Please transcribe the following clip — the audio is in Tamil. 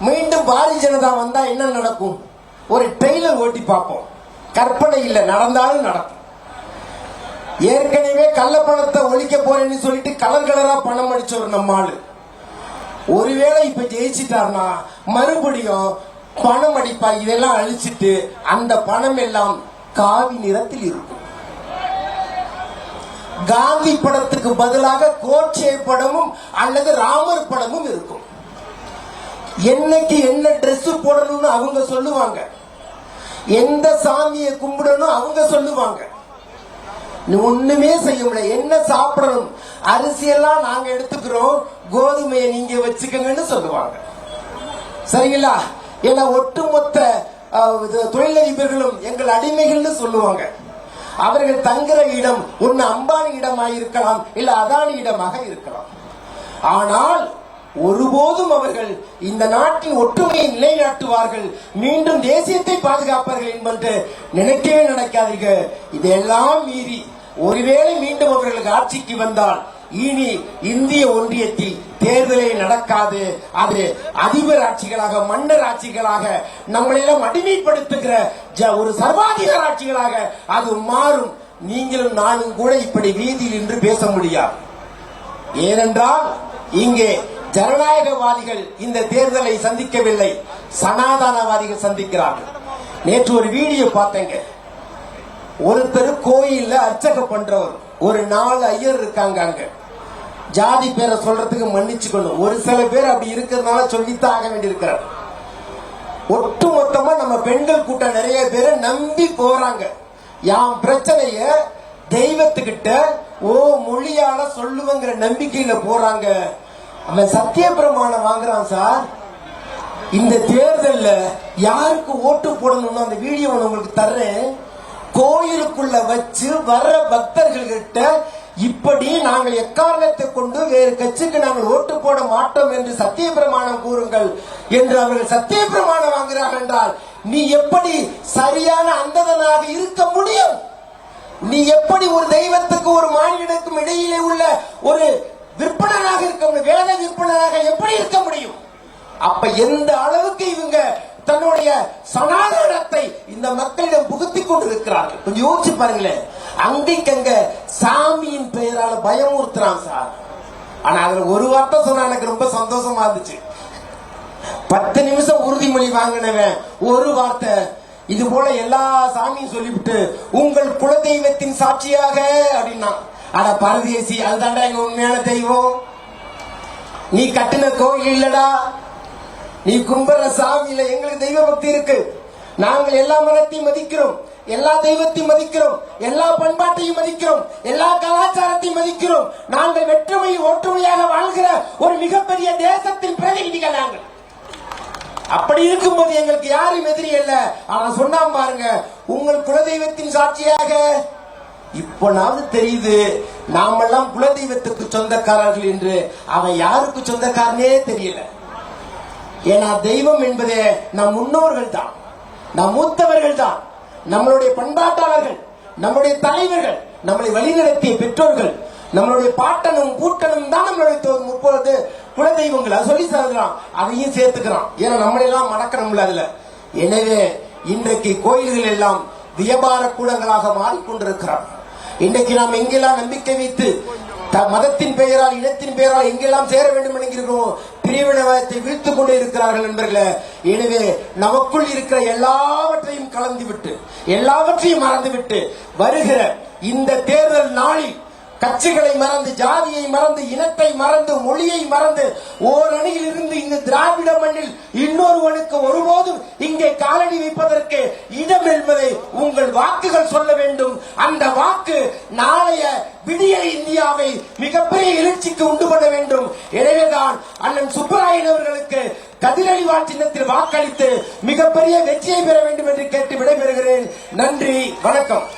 மீண்டும் பாரதிய ஜனதா வந்தா என்ன நடக்கும்? ஒரு ட்ரெய்லர் ஓட்டி பார்ப்போம். கற்பனை இல்லை நடந்தாலும் நடக்கும். ஏற்கனவே கள்ளப்பணத்தை ஒழிக்க போறேன்னு சொல்லிட்டு கலர் கலரா பணம் அடிச்சவர் நம்ம ஆளு. ஒருவேளை இப்ப ஜெயிச்சிட்டார்னா மறுபடியும் பணம் அடிப்பா இதெல்லாம் அழிச்சிட்டு அந்த பணம் எல்லாம் காவி நிறத்தில் இருக்கும். காந்தி படத்துக்கு பதிலாக கோட்சே படமும் அல்லது ராமர் படமும் இருக்கும். என்னைக்கு என்ன ட்ரெஸ் போடணும்னு அவங்க சொல்லுவாங்க. எந்த சாமியை கும்பிடணும் அவங்க சொல்லுவாங்க. ஒண்ணுமே செய்ய முடியல. என்ன சாப்பிடணும்? அரிசியெல்லாம் நாங்க எடுத்துக்கிறோம். கோதுமையை நீங்க வச்சுக்கங்கன்னு சொல்லுவாங்க. சரிங்களா? ஏன்னா ஒட்டுமொத்த இது தொழிலதிபர்களும் எங்கள் அடிமைகள்னு சொல்லுவாங்க. அவர்கள் தங்குற இடம் ஒன்னு அம்பானி இடமாக இருக்கலாம் இல்ல அதானி இடமாக இருக்கலாம். ஆனால் ஒருபோதும் அவர்கள் இந்த நாட்டின் ஒற்றுமையை நிலைநாட்டுவார்கள். மீண்டும் தேசியத்தை பாதுகாப்பார்கள் என்பது நினைக்கவே நினைக்காதீர்கள் இதெல்லாம் மீறி ஒருவேளை மீண்டும் அவர்களுக்கு ஆட்சிக்கு வந்தால் இனி இந்திய ஒன்றியத்தில் தேர்தலே நடக்காது. அது அதிபர் ஆட்சிகளாக மன்னர் ஆட்சிகளாக நம்மளெல்லாம் அடிமைப்படுத்துகிற ஜ- ஒரு சர்வாதிகார ஆட்சிகளாக அது மாறும். நீங்களும் நானும் கூட இப்படி வீதியில் இன்று பேச முடியாது. ஏனென்றால் இங்கே ஜனநாயகவாதிகள் இந்த தேர்தலை சந்திக்கவில்லை. சனாதனவாதிகள் சந்திக்கிறார்கள். நேற்று ஒரு வீடியோ பார்த்தேங்க. ஒருத்தர் கோயில்ல அர்ச்சகம் பண்றவர். ஒரு நாலு ஐயர் இருக்காங்க அங்க. ஜாதி பேரை சொல்றதுக்கு மன்னிச்சுக்கணும். ஒரு சில பேர் அப்படி இருக்கிறதுனால சொல்லித்தான் ஆக வேண்டியிருக்கிறார். ஒட்டு மொத்தமா நம்ம பெண்கள் கூட்டம் நிறைய பேரை நம்பி போறாங்க. யாம் பிரச்சனைய தெய்வத்துக்கிட்ட ஓ மொழியால சொல்லுவங்கிற நம்பிக்கையில போறாங்க. அவன் சத்திய பிரமாணம் வாங்குறான் சார். இந்த தேர்தல்ல யாருக்கு ஓட்டு போடணும்னு அந்த வீடியோ நான் உங்களுக்கு தர்றேன். கோயிலுக்குள்ள வச்சு வர்ற பக்தர்கள்கிட்ட இப்படி நாங்கள் எக்காரணத்தை கொண்டு வேறு கட்சிக்கு நாங்கள் ஓட்டு போட மாட்டோம் என்று சத்திய பிரமாணம் கூறுங்கள் என்று அவர்கள் சத்திய பிரமாணம் வாங்குகிறார்கள் என்றால் நீ எப்படி சரியான அந்ததனாக இருக்க முடியும்? நீ எப்படி ஒரு தெய்வத்துக்கு ஒரு மாநிலத்துக்கும் இடையிலே உள்ள ஒரு விற்பனராக இருக்க முடியும். வேத விற்பனராக எப்படி இருக்க முடியும்? அப்ப எந்த அளவுக்கு இவங்க தன்னுடைய சனாதனத்தை இந்த மக்களிடம் புகுத்தி கொண்டு இருக்கிறார்கள் கொஞ்சம் யோசிச்சு பாருங்களேன். அங்கிக்கங்க சாமியின் பெயரால பயமுறுத்துறான் சார். ஆனா அதுல ஒரு வார்த்தை சொன்னா எனக்கு ரொம்ப சந்தோஷமா இருந்துச்சு. பத்து நிமிஷம் உறுதிமொழி வாங்கினவன் ஒரு வார்த்தை. இது போல எல்லா சாமியும் சொல்லிவிட்டு உங்கள் குலதெய்வத்தின் சாட்சியாக அப்படின்னா. அட பரதேசி அதுதான்டா எங்க உண்மையான தெய்வம்? நீ கட்டின கோயில் இல்லடா. நீ கும்பிடுற சாமியில எங்களுக்கு தெய்வ பக்தி இருக்கு. நாங்கள் எல்லா மதத்தையும் மதிக்கிறோம். எல்லா தெய்வத்தையும் மதிக்கிறோம். எல்லா பண்பாட்டையும் மதிக்கிறோம். எல்லா கலாச்சாரத்தையும் மதிக்கிறோம். நாங்கள் வெற்றுமை ஒற்றுமையாக வாழ்கிற ஒரு மிகப்பெரிய தேசத்தின் பிரதிநிதிகள் நாங்கள். அப்படி இருக்கும்போது எங்களுக்கு யாரும் எதிரி அல்ல. ஆனா சொன்னா பாருங்க உங்கள் குலதெய்வத்தின் சாட்சியாக இப்பனாவது தெரியுது நாமெல்லாம் குலதெய்வத்துக்கு சொந்தக்காரர்கள் என்று. அவன் யாருக்கு சொந்தக்காரனே தெரியல. ஏன்னா தெய்வம் என்பதே நம் முன்னோர்கள் தான். நம் மூத்தவர்கள் தான். நம்மளுடைய பண்பாட்டாளர்கள் நம்மளுடைய தலைவர்கள் நம்மளை வழிநடத்திய பெற்றோர்கள் நம்மளுடைய பாட்டனும் கூட்டனும் தான் நம்மளுடைய முப்பது குலதெய்வங்கள் அது சொல்லி தரலாம் அதையும் சேர்த்துக்கிறான். ஏன்னா நம்மளெல்லாம் மடக்கணும்ல அதுல. எனவே இன்றைக்கு கோயில்கள் எல்லாம் வியாபார கூடங்களாக மாறிக்கொண்டிருக்கிறான். இன்றைக்கு நாம் எங்கெல்லாம் நம்பிக்கை வைத்து த- மதத்தின் பெயரால் இனத்தின் பெயரால் எங்கெல்லாம் சேர வேண்டும் என்கிறோம் பிரிவினவாதத்தை வீழ்த்துக் கொண்டு இருக்கிறார்கள் நண்பர்களே. எனவே நமக்குள் இருக்கிற எல்லாவற்றையும் கலந்துவிட்டு எல்லாவற்றையும் மறந்துவிட்டு வருகிற இந்த தேர்தல் நாளில் கட்சிகளை மறந்து ஜாதியை மறந்து இனத்தை மறந்து மொழியை மறந்து ஓரணியில் இருந்து இந்த திராவிட மண்ணில் இன்னொருவனுக்கு ஒருபோதும் இங்கே காலடி வைப்பதற்கு இடம் என்பதை உங்கள் வாக்குகள் சொல்ல வேண்டும். சுப்பராயன் அவர்களுக்கு சின்னத்தில் வாக்களித்து மிகப்பெரிய வெற்றியை பெற வேண்டும் என்று கேட்டு விடைபெறுகிறேன். நன்றி வணக்கம்.